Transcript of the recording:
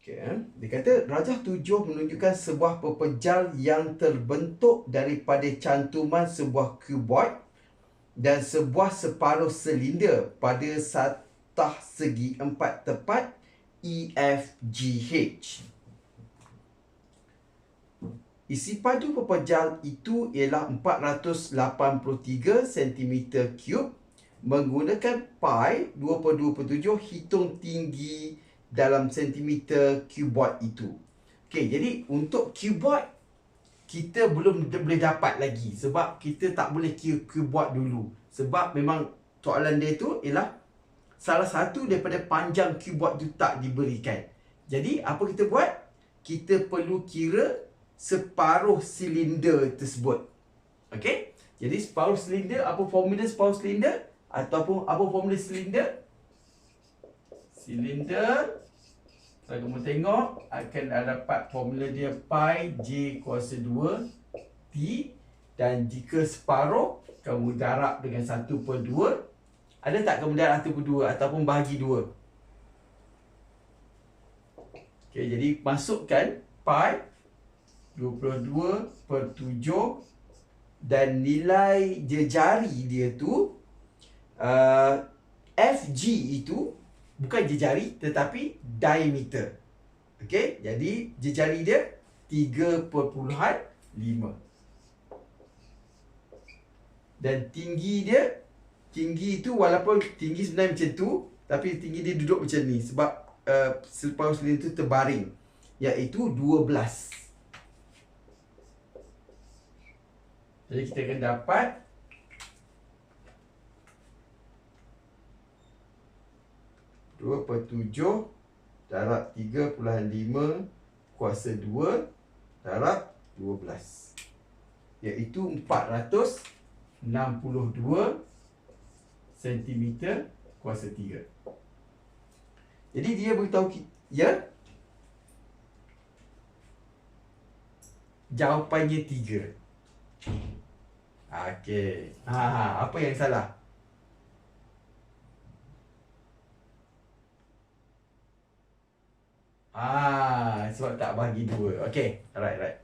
Okay, eh. Dia kata rajah tujuh menunjukkan sebuah pepejal yang terbentuk daripada cantuman sebuah cuboid dan sebuah separuh silinder pada satah segi empat tepat EFGH. Isi padu pepejal itu ialah 483 cm3 menggunakan pi 2.2.7 hitung tinggi dalam centimeter cuboid itu. Okey, jadi untuk cuboid kita belum boleh dapat lagi sebab kita tak boleh kira cuboid dulu. Sebab memang soalan dia tu ialah salah satu daripada panjang cuboid tu tak diberikan. Jadi apa kita buat? Kita perlu kira separuh silinder tersebut. Okey? Jadi separuh silinder apa formula separuh silinder ataupun apa formula silinder? Silinder kalau kamu tengok akan dapat formula dia pi j kuasa 2 t. Dan jika separuh kamu darab dengan 1/2 ada tak kamu darab 1/2 ataupun bahagi 2? Okey jadi masukkan pi 22 per 7 dan nilai jejari dia tu uh, FG itu bukan jejari tetapi diameter. Okey, jadi jejari dia 3.5 dan tinggi dia tinggi itu walaupun tinggi sebenarnya macam tu tapi tinggi dia duduk macam ni sebab uh, selepas itu terbaring iaitu 12 Jadi kita akan dapat Dua per tujuh Darab tiga puluhan lima Kuasa dua Darab dua belas Iaitu empat ratus Enam puluh dua Sentimeter Kuasa tiga Jadi dia beritahu kita Ya Jawapannya tiga Okey. Ha, apa yang salah? Ah, sebab tak bagi dua. Okey. Alright, right.